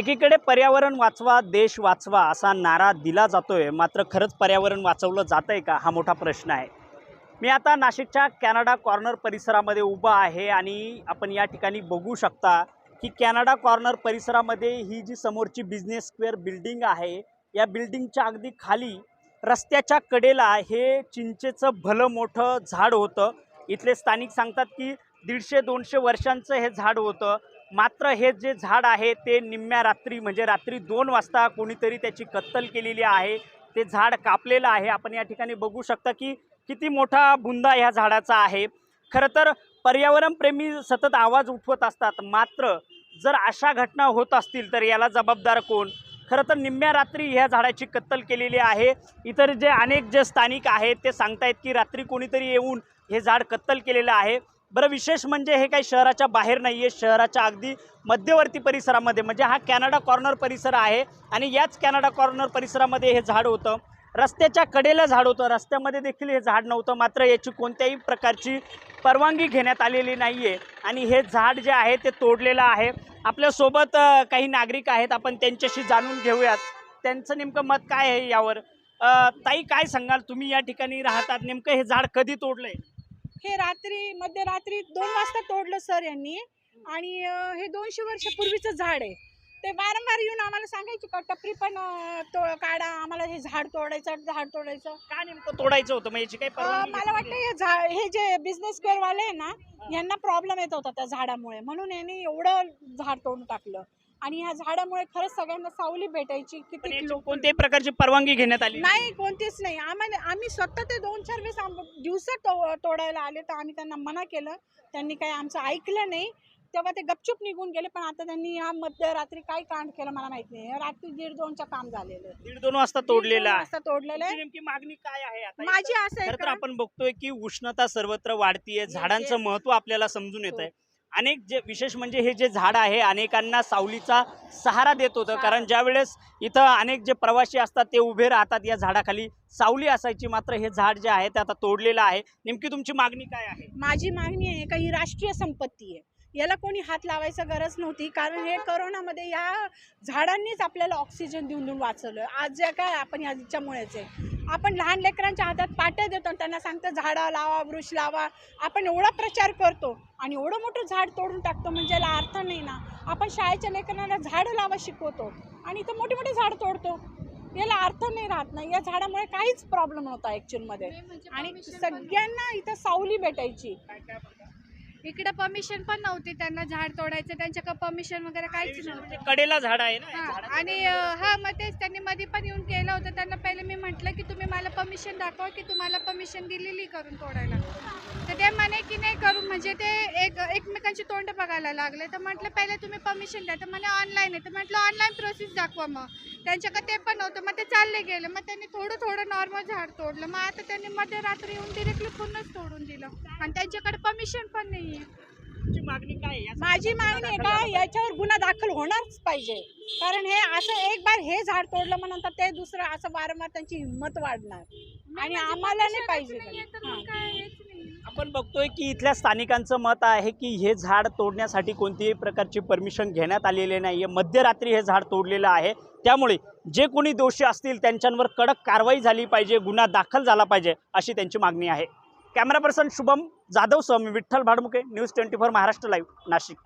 एकीकडे पर्यावरण वाचवा देश वाचवा असा नारा दिला जातोय. मात्र खरंच पर्यावरण वाचवलं जात आहे का? हा मोठा प्रश्न आहे. मी आता नाशिकच्या कॅनडा कॉर्नर परिसरामध्ये उभा आहे आणि आपण या ठिकाणी बघू शकता की कॅनडा कॉर्नर परिसरामध्ये ही जी समोरची बिझनेस स्क्वेअर बिल्डिंग आहे या बिल्डिंगच्या अगदी खाली रस्त्याच्या कडेला हे चिंचेचं भलं मोठं झाड होतं. इथले स्थानिक सांगतात की दीडशे दोनशे वर्षांचं हे झाड होतं. मात्र हे जे झाड आहे ते निम्म्या रात्री म्हणजे रात्री दोन वाजता कोणीतरी त्याची कत्तल केलेली आहे. ते झाड कापलेलं आहे. आपण या ठिकाणी बघू शकता की किती मोठा बुंदा ह्या झाडाचा आहे. खरं तर पर्यावरणप्रेमी सतत आवाज उठवत असतात. मात्र जर अशा घटना होत असतील तर याला जबाबदार कोण? खरं तर निम्म्या रात्री ह्या झाडाची कत्तल केलेली आहे. इतर जे अनेक जे स्थानिक आहेत ते सांगतायत की रात्री कोणीतरी येऊन हे झाड कत्तल केलेलं आहे. बरं विशेष म्हणजे हे काही शहराच्या बाहेर नाही आहे शहराच्या अगदी मध्यवर्ती परिसरामध्ये म्हणजे हा कॅनडा कॉर्नर परिसर आहे आणि याच कॅनडा कॉर्नर परिसरामध्ये हे झाड होतं. रस्त्याच्या कडेला झाड होतं. रस्त्यामध्ये देखील हे झाड नव्हतं मात्र याची कोणत्याही प्रकारची परवानगी घेण्यात आलेली नाही आहे आणि हे झाड जे आहे ते तोडलेलं आहे. आपल्यासोबत काही नागरिक आहेत. आपण त्यांच्याशी जाणून घेऊयात. त्यांचं नेमकं मत काय आहे यावर? ताई काय सांगाल? तुम्ही या ठिकाणी राहतात. नेमकं हे झाड कधी तोडलं आहे हे रात्री मध्यरात्री दोन वाजता तोडलं सर यांनी. आणि हे दोनशे वर्षापूर्वीचं झाड आहे. ते वारंवार येऊन आम्हाला सांगायचे का टपरी पण तो काढा. आम्हाला हे झाड तोडायचं झाड तोडायचं. का नेमकं तोडायचं होतं? याची काही परवानगी मला वाटतं हे झाड हे जे बिझनेस वाले आहे ना यांना प्रॉब्लेम येत होता त्या झाडामुळे. म्हणून यांनी एवढं झाड तोडून टाकलं. आणि ह्या झाडामुळे खरंच सगळ्यांना सावली भेटायची पण किती याची लोक कोणत्याही प्रकारची परवानगी घेण्यात आली नाही कोणतीच नाही. आम्हाला आम्ही स्वतः ते दोन चार वेळेस आम- दिवसा तो तोडायला आले तर आम्ही त्यांना मना केलं. त्यांनी काही आमचं ऐकलं नाही. तेव्हा ते गपचूप निघून गेले पण आता त्यांनी या मध्यरात्री काय कांड केलं मला माहीत नाही. रात्री दीड दोनचं काम झालेलं आहे. दीड दोन वाजता दीड दोन तोडलेलं आहे. वाजता तोडलेलं तुमची आहे नेमकी मागणी काय आहे आता? माझी असं आहे खरं तर का- आपण बघतोय की उष्णता सर्वत्र वाढतीये. झाडांचं. महत्त्व आपल्याला समजून येत हो. आहे अनेक जे विशेष म्हणजे हे जे झाड आहे अनेकांना सावलीचा सहारा देत होतं. कारण ज्या वेळेस इथं अनेक जे प्रवासी असतात ते उभे राहतात या झाडाखाली. सावली असायची मात्र हे झाड जे आहे ते आता तोडलेलं आहे. नेमकी तुमची मागणी काय आहे? माझी मागणी आहे का ही राष्ट्रीय संपत्ती आहे. याला कोणी हात लावायचं गरज नव्हती. कारण हे करोनामध्ये या झाडांनीच आपल्याला ऑक्सिजन देऊन देऊन वाचवलं. आज जे काय आपण ह्याच्यामुळेच आहे. आपण लहान लेकरांच्या हातात पाट्या देतो आणि त्यांना सांगतो झाडं लावा वृक्ष लावा. आपण एवढा प्रचार करतो आणि एवढं मोठं झाड तोडून टाकतो म्हणजे याला अर्थ नाही ना. आपण शाळेच्या लेकरांना झाडं लावा शिकवतो आणि इथं मोठे मोठे झाड तोडतो. याला अर्थ नाही राहत नाही या झाडामुळे काहीच प्रॉब्लेम नव्हता ॲक्च्युअलमध्ये आणि सगळ्यांना इथं सावली भेटायची. इकडे परमिशन पण नव्हती त्यांना झाड तोडायचं त्यांच्याकडे परमिशन वगैरे काहीच म्हणजे नव्हतं. कडेला झाड आहे ना हा, आणि अं, हा मग तेच त्यांनी मध्ये पण येऊन केलं होतं. त्यांना पहिले मी म्हटलं की तुम्ही मला परमिशन दाखवा की तुम्हाला परमिशन दिलेली करून तोडायला. तर ते म्हणे की नाही करून म्हणजे ते एक एकमेकांची तोंड बघायला लागले. तर म्हटलं पहिले तुम्ही परमिशन द्या. तर म्हणे ऑनलाईन आहे. तर म्हटलं ऑनलाईन प्रोसेस दाखवा मग. त्यांच्याकडे ते पण नव्हतं. मग ते चालले गेले. मग त्यांनी थोडं थोडं नॉर्मल झाड तोडलं. मग आता त्यांनी मध्यरात्री येऊन डिरेक्टली पूर्णच तोडून दिलं. आणि त्यांच्याकडे परमिशन पण नाही काय माझी मागणी आहे? दाखल का. याच्यावर गुन्हा दाखल होणारच पाहिजे. कारण हे असं एक बार हे झाड तोडलं म्हणून ते दुसरं असं वारंवार त्यांची हिंमत वाढणार. आणि म्हणजे आम्हाला नाही पाहिजे नाहीये, हा. काय. आपण बघतोय की इथल्या स्थानिकांचं मत आहे की हे झाड तोडण्यासाठी कोणतीही प्रकारची परमिशन घेण्यात आलेली नाही आहे मध्यरात्री हे झाड तोडलेलं आहे. त्यामुळे जे कोणी दोषी असतील त्यांच्यावर कडक कारवाई झाली पाहिजे गुन्हा दाखल झाला पाहिजे अशी त्यांची मागणी आहे. Camera person Shubham Jadhav Swami Vitthal Bhadmuke news twenty four Maharashtra live Nashik.